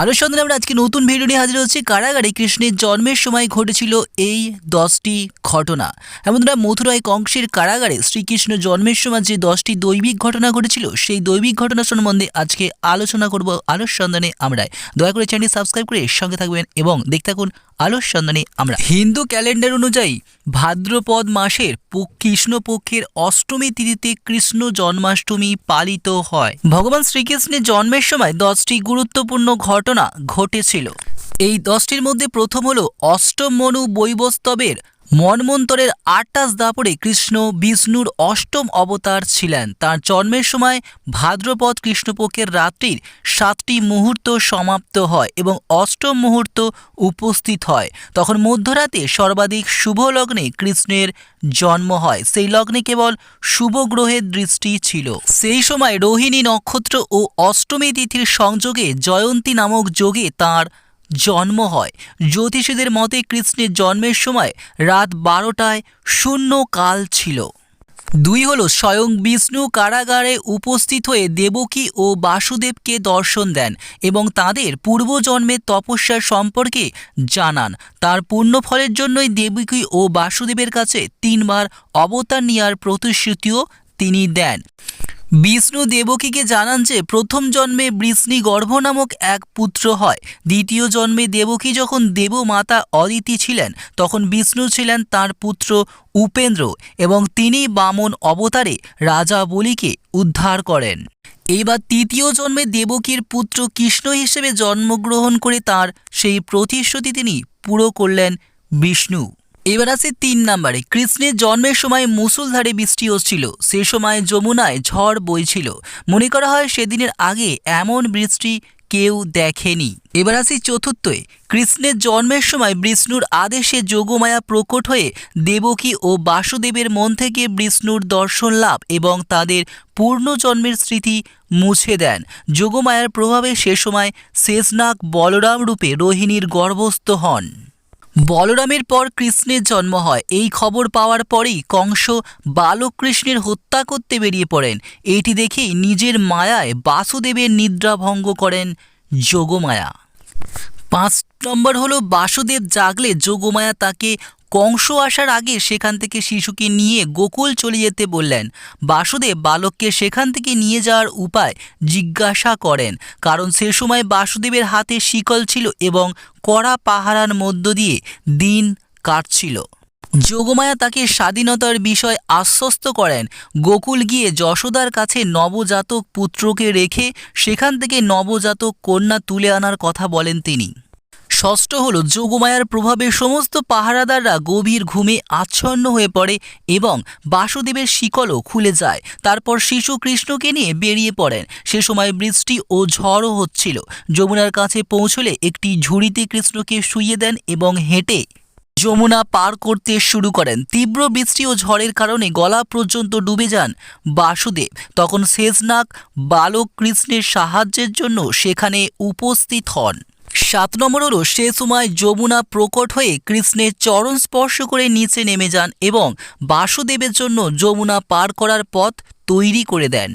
আরও সন্ধানে আমরা আজকে নতুন ভিডিও নিয়ে হাজির হচ্ছি। কারাগারে কৃষ্ণের জন্মের সময় ঘটেছিল এই দশটি ঘটনা। এমনটা মথুরায় কংসের কারাগারে শ্রীকৃষ্ণ জন্মের সময় যে দশটি দৈবিক ঘটনা ঘটেছিল, সেই দৈবিক ঘটনা সম্বন্ধে আজকে আলোচনা করব আলোর সন্ধানে আমরা। দয়া করে চ্যানেলটি সাবস্ক্রাইব করে সঙ্গে থাকবেন এবং দেখতে থাকুন আলোর সন্ধানে আমরা। হিন্দু ক্যালেন্ডার অনুযায়ী ভাদ্রপদ মাসের কৃষ্ণপক্ষের অষ্টমী তিথিতে কৃষ্ণ জন্মাষ্টমী পালিত হয়। ভগবান শ্রীকৃষ্ণের জন্মের সময় দশটি গুরুত্বপূর্ণ ঘটনা ঘটেছিল। এই দশটির মধ্যে প্রথম হল অষ্টম মনু বৈবস্তবের মন্মন্তরের আটাশ দাপরে কৃষ্ণ বিষ্ণুর অষ্টম অবতার ছিলেন। তার জন্মের সময় ভাদ্রপদ কৃষ্ণপক্ষের রাত্রির সাতটি মুহূর্ত সমাপ্ত হয় এবং অষ্টম মুহূর্ত উপস্থিত হয়। তখন মধ্যরাতে সর্বাধিক শুভ লগ্নে কৃষ্ণের জন্ম হয়। সেই লগ্নে কেবল শুভ গ্রহের দৃষ্টি ছিল। সেই সময় রোহিণী নক্ষত্র ও অষ্টমী তিথির সংযোগে জয়ন্তী নামক যোগে তার জন্ম হয়। জ্যোতিষীদের মতে কৃষ্ণের জন্মের সময় রাত বারোটায় শূন্য কাল ছিল। দুই হলো স্বয়ং বিষ্ণু কারাগারে উপস্থিত হয়ে দেবকী ও বাসুদেবকে দর্শন দেন এবং তাদের পূর্বজন্মের তপস্যার সম্পর্কে জানান। তার পুণ্যফলের জন্যই দেবকী ও বাসুদেবের কাছে তিনবার অবতার নেওয়ার প্রতিশ্রুতিও তিনি দেন। বিষ্ণু দেবকীকে জানান যে প্রথম জন্মে বৃষ্ণি গর্ভ নামক এক পুত্র হয়। দ্বিতীয় জন্মে দেবকী যখন দেবমাতা অদিতি ছিলেন, তখন বিষ্ণু ছিলেন তার পুত্র উপেন্দ্র এবং তিনি বামন অবতারে রাজা বলিকে উদ্ধার করেন। এইবার তৃতীয় জন্মে দেবকীর পুত্র কৃষ্ণ হিসেবে জন্মগ্রহণ করে তার সেই প্রতিশ্রুতি তিনি পুরো করলেন বিষ্ণু। এবার আছে তিন নম্বরে। কৃষ্ণের জন্মের সময় মুসুলধারে বৃষ্টি হচ্ছিল। সে সময় যমুনায় ঝড় বইছিল। মনে করা হয় সেদিনের আগে এমন বৃষ্টি কেউ দেখেনি। এবার আসি চতুর্থে কৃষ্ণের জন্মের সময় বিষ্ণুর আদেশে যোগমায়া প্রকট হয়ে দেবকী ও বাসুদেবের মন থেকে বিষ্ণুর দর্শন লাভ এবং তাদের পূর্ণ জন্মের স্মৃতি মুছে দেন। যোগমায়ার প্রভাবে সে সময় শেষনাগ বলরাম রূপে রোহিণীর গর্ভস্থ হন। বলরামের পর কৃষ্ণের জন্ম হয়। এই খবর পাওয়ার পরেই কংস বালকৃষ্ণের হত্যা করতে বেরিয়ে পড়েন। এটি দেখেই নিজের মায়ায় বাসুদেবের নিদ্রা ভঙ্গ করেন যোগমায়া। পাঁচ নম্বর হলো বাসুদেব জাগলে যোগমায়া তাকে কংস আসার আগে সেখান থেকে শিশুকে নিয়ে গোকুল চলে যেতে বললেন। বাসুদেব বালককে সেখান থেকে নিয়ে যাওয়ার উপায় জিজ্ঞাসা করেন। কারণ সে সময় বাসুদেবের হাতে শিকল ছিল এবং কড়া পাহারার মধ্য দিয়ে দিন কাটছিল। যোগমায়া তাকে স্বাধীনতার বিষয় আশ্বস্ত করেন। গোকুল গিয়ে যশোদার কাছে নবজাতক পুত্রকে রেখে সেখান থেকে নবজাতক কন্যা তুলে আনার কথা বলেন তিনি। ষষ্ঠ হল যোগমায়ার প্রভাবে সমস্ত পাহারাদাররা গভীর ঘুমে আচ্ছন্ন হয়ে পড়ে এবং বাসুদেবের শিকলও খুলে যায়। তারপর শিশু কৃষ্ণকে নিয়ে বেরিয়ে পড়েন। সে সময় বৃষ্টি ও ঝড়ও হচ্ছিল। যমুনার কাছে পৌঁছলে একটি ঝুড়িতে কৃষ্ণকে শুইয়ে দেন এবং হেঁটে যমুনা পার করতে শুরু করেন। তীব্র বৃষ্টি ও ঝড়ের কারণে গলা পর্যন্ত ডুবে যান বাসুদেব। তখন শেষনাগ বালক কৃষ্ণের সাহায্যের জন্য সেখানে উপস্থিত হন। সাত নম্বর হলো সে সময় যমুনা প্রকট হয়ে কৃষ্ণের চরণ স্পর্শ করে নিচে নেমে যান এবং বাসুদেবের জন্য যমুনা পার করার পথ তৈরি করে দেন।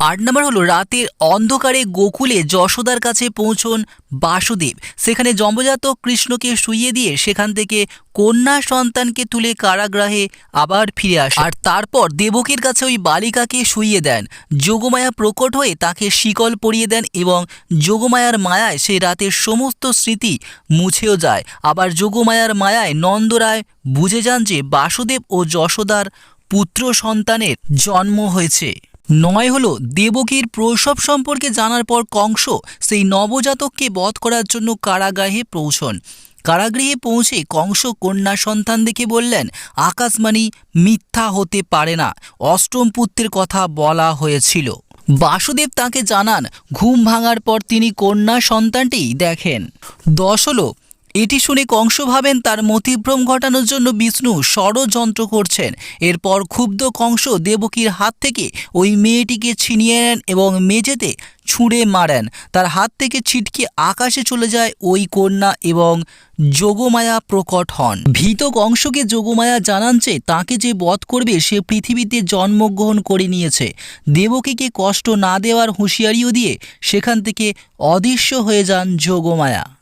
আট নম্বর হলো, রাতের অন্ধকারে গোকুলে যশোদার কাছে পৌঁছন বাসুদেব। সেখানে জম্বজাতক কৃষ্ণকে শুইয়ে দিয়ে সেখান থেকে কন্যা সন্তানকে তুলে কারাগ্রাহে আবার ফিরে আসে। আর তারপর দেবকীর কাছে ওই বালিকাকে শুইয়ে দেন। যোগমায়া প্রকট হয়ে তাকে শিকল পরিয়ে দেন এবং যোগমায়ার মায়ায় সেই রাতের সমস্ত স্মৃতি মুছেও যায়। আবার যোগমায়ার মায়ায় নন্দরায় বুঝে যান যে বাসুদেব ও যশোদার পুত্র সন্তানের জন্ম হয়েছে। নয় হলো দেবকীর প্রসব সম্পর্কে জানার পর কংস সেই নবজাতককে বধ করার জন্য কারাগাহে পৌঁছন। কারাগৃহে পৌঁছে কংস কন্যা সন্তান দেখে বললেন আকাশবাণী মিথ্যা হতে পারে না। অষ্টম পুত্রের কথা বলা হয়েছিল। বাসুদেব তাকে জানান, ঘুম ভাঙার পর তিনি কন্যা সন্তানটি দেখেন। দশ হলো এটি শুনে কংস ভাবেন তার মতিভ্রম ঘটানোর জন্য বিষ্ণু ষড়যন্ত্র করছেন। এরপর ক্ষুব্ধ কংস দেবকীর হাত থেকে ওই মেয়েটিকে ছিনিয়ে নেন এবং মেঝেতে ছুঁড়ে মারেন। তার হাত থেকে ছিটকে আকাশে চলে যায় ওই কন্যা এবং যোগমায়া প্রকট হন। ভীত কংসকে যোগমায়া জানান যে তাকে যে বধ করবে সে পৃথিবীতে জন্মগ্রহণ করে নিয়েছে। দেবকীকে কষ্ট না দেওয়ার হুঁশিয়ারিও দিয়ে সেখান থেকে অদৃশ্য হয়ে যান যোগমায়া।